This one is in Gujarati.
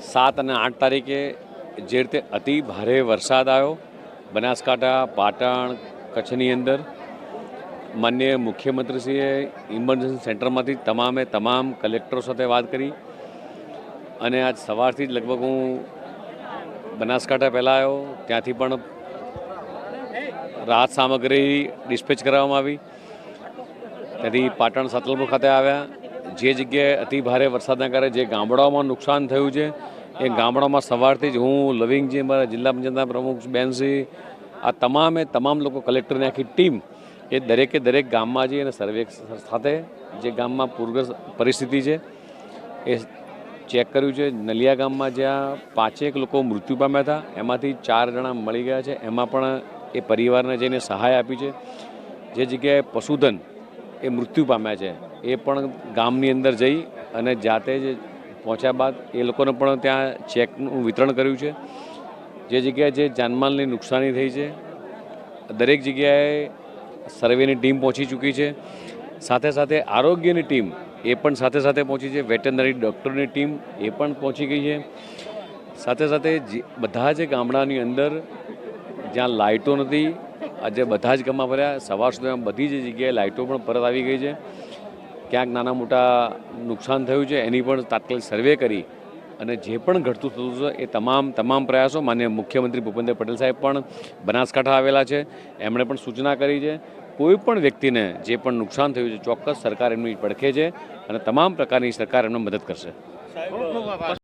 સાત અને આઠ તારીખે જે રીતે અતિ ભારે વરસાદ આવ્યો, બનાસકાંઠા, પાટણ, કચ્છની અંદર, માન્ય મુખ્યમંત્રીશ્રીએ ઇમરજન્સી સેન્ટરમાંથી તમામે તમામ કલેક્ટરો સાથે વાત કરી. અને આજ સવારથી જ લગભગ હું બનાસકાંઠા પહેલાં આવ્યો, ત્યાંથી પણ રાહત સામગ્રી ડિસ્પેચ કરવામાં આવી. ત્યાંથી પાટણ સતલપુર ખાતે આવ્યા. જે જગ્યાએ અતિ ભારે વરસાદના કારણે જે ગામડાઓમાં નુકસાન થયું છે, એ ગામડામાં સવારથી જ હું લવિંગજી અમારા જિલ્લા પંચાયતના પ્રમુખ બેનસી આ તમામે તમામ લોકો કલેક્ટરની આખી ટીમ, એ દરેકે દરેક ગામમાં જઈ અને સર્વે સાથે જે ગામમાં પૂરગ્રસ્ત પરિસ્થિતિ છે, એ ચેક કર્યું છે. નલિયા ગામમાં જ્યાં પાંચેક લોકો મૃત્યુ પામ્યા હતા, એમાંથી ચાર જણા મળી ગયા છે. એમાં પણ એ પરિવારને જઈને સહાય આપી છે. જે જગ્યાએ પશુધન એ મૃત્યુ પામ્યા છે. એ પણ ગામની અંદર જઈ અને જાતે જ પહોંચ્યા બાદ એ લોકોને પણ ત્યાં ચેકનું વિતરણ કર્યું છે. જે જગ્યાએ જે જાનમાલની નુકસાની થઈ છે, દરેક જગ્યાએ સર્વેની ટીમ પહોંચી ચૂકી છે. સાથે સાથે આરોગ્યની ટીમ એ પણ સાથે સાથે પહોંચી છે. વેટરનરી ડૉક્ટરની ટીમ એ પણ પહોંચી ગઈ છે. સાથે સાથે બધા જ ગામડાની અંદર જ્યાં લાઇટો નથી આજે બધા જ ગામમાં ફર્યા સવાર સુધીમાં બધી જ જગ્યાએ લાઇટો પણ પરત આવી ગઈ છે. ક્યાંક નાના મોટા નુકસાન થયું છે, એની પણ તાત્કાલિક સર્વે કરી અને જે પણ ઘટતું થતું છે, એ તમામ તમામ પ્રયાસો માન્ય મુખ્યમંત્રી ભૂપેન્દ્ર પટેલ સાહેબ પણ બનાસકાંઠા આવેલા છે. એમણે પણ સૂચના કરી છે, કોઈ પણ વ્યક્તિને જે પણ નુકસાન થયું છે, ચોક્કસ સરકાર એમની પડખે છે અને તમામ પ્રકારની સરકાર એમને મદદ કરશે.